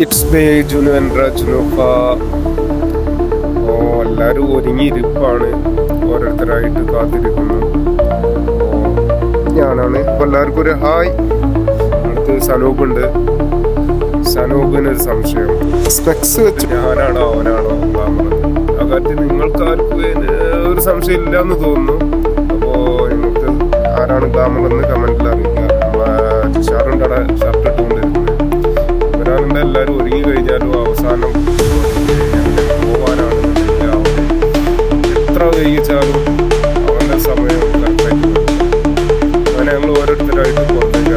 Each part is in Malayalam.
It's me Junu and Junufa ഓ എല്ലാവരും ഒരുങ്ങിയിരിപ്പാണ്. ഓരോരുത്തരായിട്ട് കാത്തിരിക്കുന്നു. ഓ ഞാനാണ്. ഇപ്പൊ എല്ലാവർക്കും ഒരു ഹായ്. അടുത്ത് സനൂപുണ്ട്. സനൂപിന് ഒരു സംശയം. സ്പെക്സ് വെച്ച്. ഞാനാണോ അവനാണോ ആ കാര്യത്തിൽ നിങ്ങൾക്ക് ആർക്കും ഒരു സംശയം ഇല്ല എന്ന് തോന്നുന്നു. അപ്പോൾ നിങ്ങൾക്ക് ആരാണ് ഗ്ലാമർ എന്ന് കമന്റിൽ അറിയിക്കുക. ഷാറുണ്ട് അവിടെ ഷർട്ട് ഇവരാണെന്ന് എല്ലാവരും ഒരുങ്ങി കഴിഞ്ഞാലും അവസാനം പോവാനാണ് എത്ര വൈകിച്ചാലും അവന്റെ സമയം കറക്റ്റായിട്ട്. അങ്ങനെ ഞങ്ങൾ ഓരോരുത്തരായിട്ട് പുറത്തേക്ക്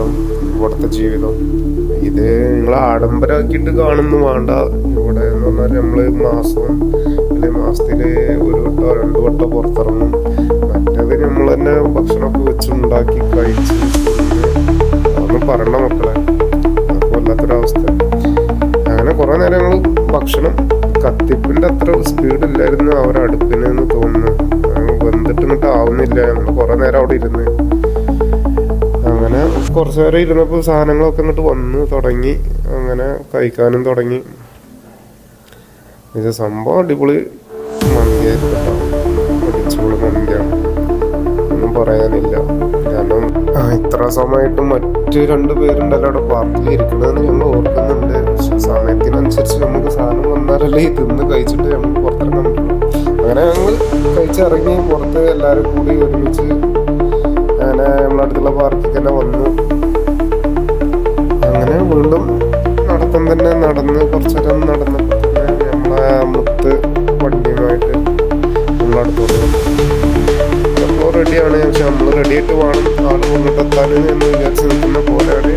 ജീവിതം ഇവിടുത്തെ ജീവിതം. ഇത് നിങ്ങൾ ആഡംബരമാക്കിയിട്ട് കാണുന്നു വേണ്ട. ഇവിടെ എന്ന് പറഞ്ഞാൽ നമ്മൾ മാസം അല്ലെങ്കിൽ മാസത്തിൽ ഒരു വട്ടോ രണ്ട് വട്ടോ പുറത്തിറങ്ങും. മറ്റേത് നമ്മൾ തന്നെ ഭക്ഷണമൊക്കെ വെച്ച് ഉണ്ടാക്കി കഴിച്ച് അതൊന്നും പറയണ്ട മക്കളെ. വല്ലാത്തൊരവസ്ഥ. അങ്ങനെ കുറേ നേരം ഞങ്ങൾ ഭക്ഷണം കത്തിപ്പിന്റെ അത്ര സ്പീഡ് ഇല്ലായിരുന്നു എന്ന് തോന്നുന്നു. ബന്ധിട്ട് ഇങ്ങോട്ട് ആവുന്നില്ല. ഞങ്ങൾ കുറേ നേരം അവിടെ ഇരുന്ന് അങ്ങനെ കുറച്ച് നേരം ഇരുന്നപ്പോൾ സാധനങ്ങളൊക്കെ ഇങ്ങോട്ട് വന്ന് തുടങ്ങി. അങ്ങനെ കഴിക്കാനും തുടങ്ങി. ഇത് സംഭവം അടിപൊളി മന്തിയായിരുന്നു കേട്ടോ. മന്തിയാണ്. ഒന്നും പറയാനില്ല. കാരണം ഇത്ര സമയമായിട്ട് മറ്റു രണ്ട് പേരുണ്ടല്ലോ അവിടെ പാർക്കിൽ ഇരിക്കുന്നതെന്ന് ഞങ്ങൾ ഓർക്കുന്നുണ്ട്. പക്ഷെ സമയത്തിനനുസരിച്ച് നമുക്ക് സാധനം വന്നാലല്ലേ ഇതിന്ന് കഴിച്ചിട്ട് നമുക്ക് പുറത്തിറങ്ങാൻ പറ്റുള്ളൂ. അങ്ങനെ ഞങ്ങൾ കഴിച്ചിറങ്ങി പുറത്ത് എല്ലാവരും കൂടി ഒരുമിച്ച് അങ്ങനെ നമ്മളടുത്തുള്ള പാർക്കിൽ തന്നെ വന്നു. അങ്ങനെ വീണ്ടും നടത്തം തന്നെ നടന്ന് കുറച്ചേരം നടന്നപ്പോൾ തന്നെ നമ്മളെ മുത്ത് വണ്ടിയുമായിട്ട് നമ്മളടുത്തോട്ട് അപ്പോൾ റെഡിയാണ് പക്ഷെ നമ്മൾ റെഡി ആയിട്ട് വേണം. ആൾ എത്താൻ എന്ന് വിചാരിച്ച് നിൽക്കുന്ന പോലെയാണ്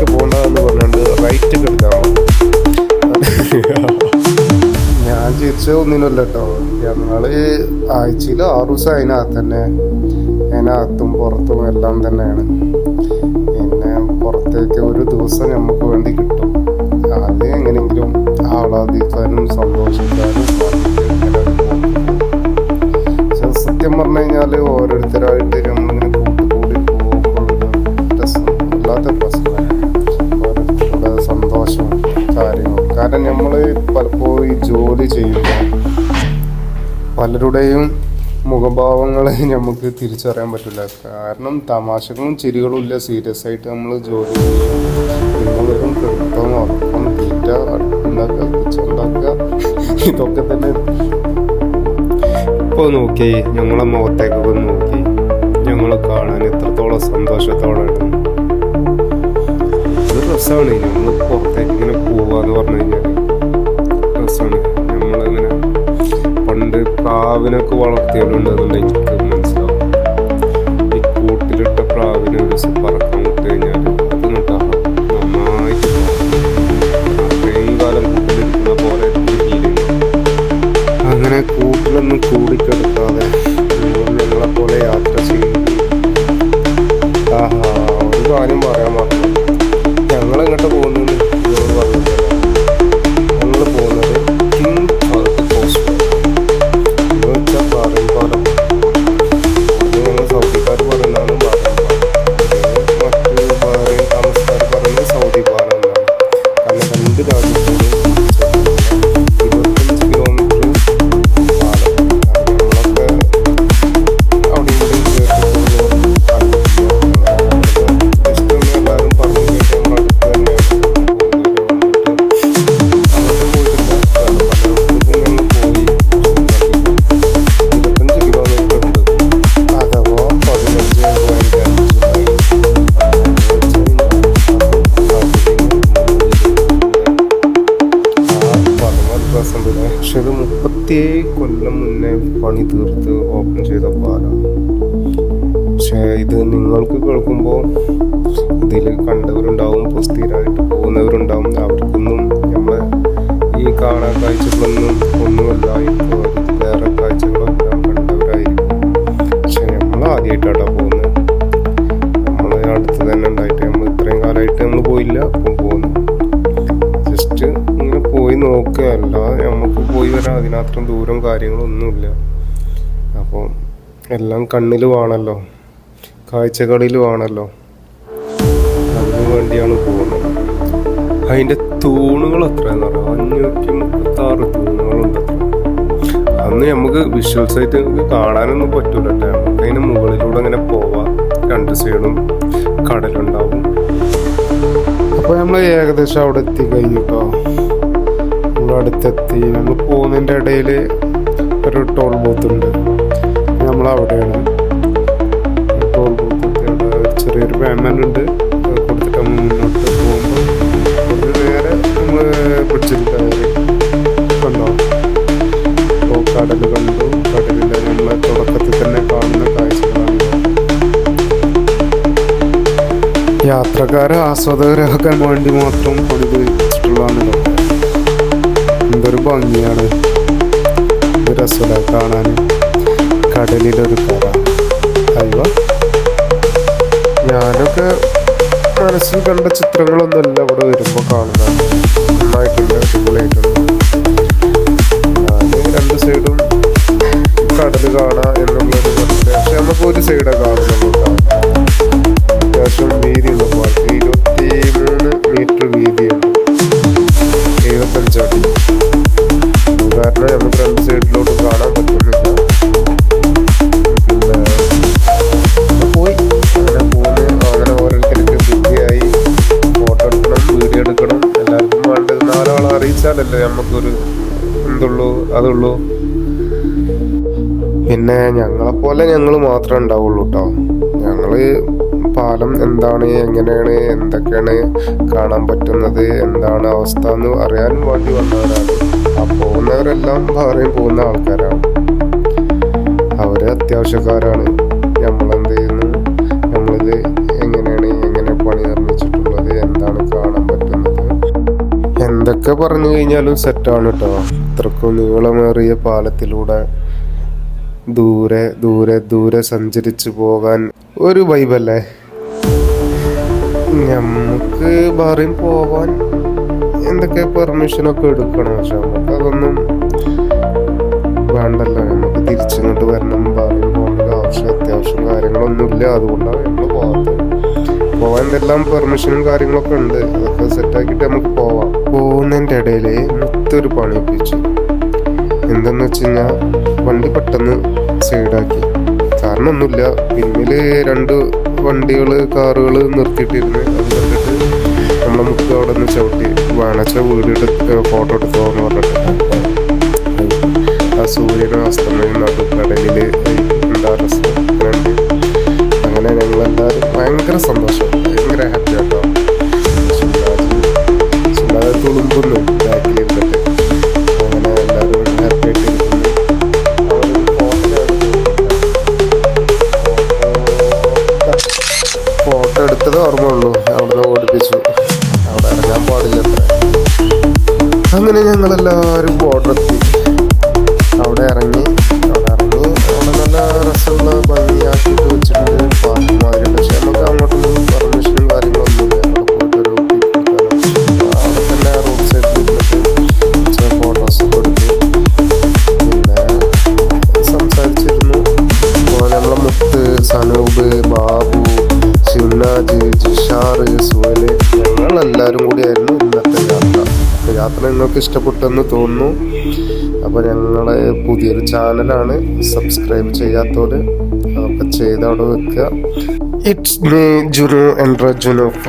പരിസരത്തേക്ക് പോകണ്ടെന്ന് പറഞ്ഞുകൊണ്ട് റൈറ്റ് എടുക്കാൻ ഞാൻ ചിരിച്ച ഒന്നിനല്ല കേട്ടോ ഞങ്ങൾ ആഴ്ചയിൽ ആറു ദിവസം അതിനകത്ത് തന്നെ. അതിനകത്തും പുറത്തും എല്ലാം തന്നെയാണ്. പിന്നെ പുറത്തേക്ക് ഒരു ദിവസം നമുക്ക് വേണ്ടി കിട്ടും. അത് എങ്ങനെയെങ്കിലും ആഹ്ലാദിക്കാനും സന്തോഷിക്കാനും പലരുടെയും മുഖഭാവങ്ങളെ നമുക്ക് തിരിച്ചറിയാൻ പറ്റില്ല. കാരണം തമാശകളും ചിരികളും ഇല്ല. സീരിയസ് ആയിട്ട് നമ്മൾ ജോലി പിന്നെ കൃത്യം തീറ്റ ഉണ്ടാക്കുക ഇതൊക്കെ തന്നെ. ഇപ്പോൾ നോക്കി ഞങ്ങളെ മുഖത്തേക്കൊക്കെ നോക്കി ഞങ്ങളെ കാണാൻ എത്രത്തോളം സന്തോഷത്തോടെ ഒരു രസമാണ് നമ്മൾ പുറത്തേക്ക് ഇങ്ങനെ പോവാന്ന് പറഞ്ഞു കഴിഞ്ഞാൽ രസമാണ് പ്രാവിനൊക്കെ വളർത്തിയിട്ടുണ്ടെന്നുണ്ടെങ്കിൽ മനസ്സിലാവും. ഈ കൂട്ടിലിട്ട പ്രാവിനെ ഒരു ദിവസം പറക്കാൻ വിട്ട് കഴിഞ്ഞാൽ അങ്ങനെ കൂട്ടിലൊന്നും കൂടി തീർത്ത് ഓപ്പൺ ചെയ്ത പാലാണ് പക്ഷേ ഇത് നിങ്ങൾക്ക് കേൾക്കുമ്പോൾ ഇതിൽ കണ്ടവരുണ്ടാവും ഇപ്പോൾ സ്ഥിരമായിട്ട് പോകുന്നവരുണ്ടാവും. അവർക്കൊന്നും നമ്മളെ ഈ കാണാൻ കാഴ്ചകളൊന്നും ഒന്നുമല്ലായിരിക്കും വേറെ കാഴ്ചകളെല്ലാം കണ്ടവരായിരിക്കും. പക്ഷെ നമ്മൾ ആദ്യമായിട്ടാണ് പോകുന്നത്. നമ്മൾ അടുത്ത് തന്നെ ഉണ്ടായിട്ട് നമ്മൾ ഇത്രയും കാലമായിട്ട് നമ്മൾ പോയില്ല അപ്പം പോകുന്നു. ജസ്റ്റ് ഇങ്ങനെ പോയി നോക്കുകയല്ല നമുക്ക് പോയി വരാൻ അതിനത്രയും ദൂരം കാര്യങ്ങളൊന്നുമില്ല. എല്ലാം കണ്ണിൽ വേണമല്ലോ കാഴ്ചകളിൽ വേണമല്ലോ അതിനു വേണ്ടിയാണ് പോകുന്നത്. അതിന്റെ തൂണുകൾ എത്രയെന്ന് പറയാം അഞ്ഞൂറ്റി മുപ്പത്തി ആറ് തൂണുകളുണ്ട്. അന്ന് നമുക്ക് വിഷ്വൽസ് ആയിട്ട് നമുക്ക് കാണാനൊന്നും പറ്റൂല അതിന് മുകളിലൂടെ അങ്ങനെ പോവാം. രണ്ട് സൈഡും കടലുണ്ടാവും. അപ്പോൾ നമ്മൾ ഏകദേശം അവിടെ എത്തി കഴിഞ്ഞിട്ടോ നമ്മൾ അടുത്തെത്തി. നമ്മൾ പോകുന്നതിന്റെ ഇടയിൽ ഒരു ടോൾ ബൂത്ത് ഉണ്ട്. അവിടെയാണ് ടോൾ ചെറിയൊരു പേയ്മെന്റ് ഉണ്ട് കൊടുത്തിട്ട് മുന്നോട്ട് പോകുമ്പോൾ ഒരു നേരെ നമ്മൾ കണ്ടോ? ഇപ്പോൾ കടൽ കണ്ടു. കടലിന്റെ നമ്മൾ തുടക്കത്തിൽ തന്നെ കാണുന്ന കാഴ്ചകളാണ് യാത്രക്കാരെ ആസ്വാദകരാക്കാൻ വേണ്ടി മാത്രം പണിതിട്ടുള്ളതാണല്ലോ എന്തൊരു ഭംഗിയാണ്. കാണാൻ. കടലിലൊരു കറ അയ്യോ. ഞാനൊക്കെ മനസ്സിൽ കണ്ട ചിത്രങ്ങളൊന്നുമല്ല ഇവിടെ വരുമ്പോൾ കാണുന്നത്. നന്നായിട്ടുണ്ട് അടിപൊളിയായിട്ടുണ്ട്. രണ്ട് സൈഡും കടൽ കാണാം മനസ്സിലായി പക്ഷെ നമുക്ക് ഒരു സൈഡാണ് കാണുന്നുള്ളൂ അറിയിച്ചാലല്ലേ നമുക്കൊരു എന്തുള്ളൂ അതുള്ളൂ. പിന്നെ ഞങ്ങളെ പോലെ ഞങ്ങൾ മാത്രമേ ഉണ്ടാവുള്ളൂ കേട്ടോ ഞങ്ങൾ പാലം എന്താണ് എങ്ങനെയാണ് എന്തൊക്കെയാണ് കാണാൻ പറ്റുന്നത് എന്താണ് അവസ്ഥ എന്ന് അറിയാൻ വേണ്ടി വന്നവരാണ്. ആ പോകുന്നവരെല്ലാം പറയും പോകുന്ന ആൾക്കാരാണ്. അവർ അത്യാവശ്യക്കാരാണ്. നമ്മളെന്ത് എന്തൊക്കെ പറഞ്ഞു കഴിഞ്ഞാലും സെറ്റാണ് കേട്ടോ ഇത്രക്കും നീളമേറിയ പാലത്തിലൂടെ ദൂരെ ദൂരെ ദൂരെ സഞ്ചരിച്ചു പോകാൻ ഒരു വൈബല്ലേ നമുക്ക് വേറെയും പോവാൻ എന്തൊക്കെ പെർമിഷനൊക്കെ എടുക്കണം? പക്ഷെ നമുക്ക് അതൊന്നും വേണ്ടല്ലോ. നമുക്ക് തിരിച്ചിങ്ങോട്ട് വരണം. വേറെയും പോകേണ്ട ആവശ്യം അത്യാവശ്യം കാര്യങ്ങളൊന്നുമില്ല. അതുകൊണ്ടാണ് നമ്മൾ പോകാത്തത്. പോകാൻ എന്തെല്ലാം പെർമിഷനും കാര്യങ്ങളൊക്കെ ഉണ്ട്. അതൊക്കെ സെറ്റാക്കിയിട്ട് നമുക്ക് പോവാം. പോകുന്നതിന്റെ ഇടയിൽ മുത്തൊരു പണി ഒപ്പിച്ചു എന്തെന്ന് വെച്ച് കഴിഞ്ഞാൽ വണ്ടി പെട്ടെന്ന് സൈഡാക്കി കാരണം ഒന്നുമില്ല. പിന്നിൽ രണ്ട് വണ്ടികൾ കാറുകൾ നിർത്തിയിട്ടിരുന്നു അത് കണ്ടിട്ട് നമ്മളെ മുക്ക് അവിടെ നിന്ന് ചവിട്ടി വേണച്ച വീട് ഫോട്ടോ എടുത്തോ എന്ന് പറഞ്ഞിട്ട്. ആ സൂര്യനാസ്തമയം നടുക്കടലിൽ എന്താ രസം? അങ്ങനെ ഞങ്ങളെല്ലാവരും ഭയങ്കര സന്തോഷം. ഭയങ്കര ഹാപ്പി ആട്ടോ. തുളുമ്പുന്നു. നിങ്ങൾക്ക് ഇഷ്ടപ്പെട്ടെന്ന് തോന്നുന്നു. അപ്പോൾ ഞങ്ങളെ പുതിയൊരു ചാനലാണ് സബ്സ്ക്രൈബ് ചെയ്യാത്തവർ അപ്പം ചെയ്ത് അവിടെ വെക്കുക. ഇറ്റ്സ് മീ ജുനു എൻട്ര ജുനുഫ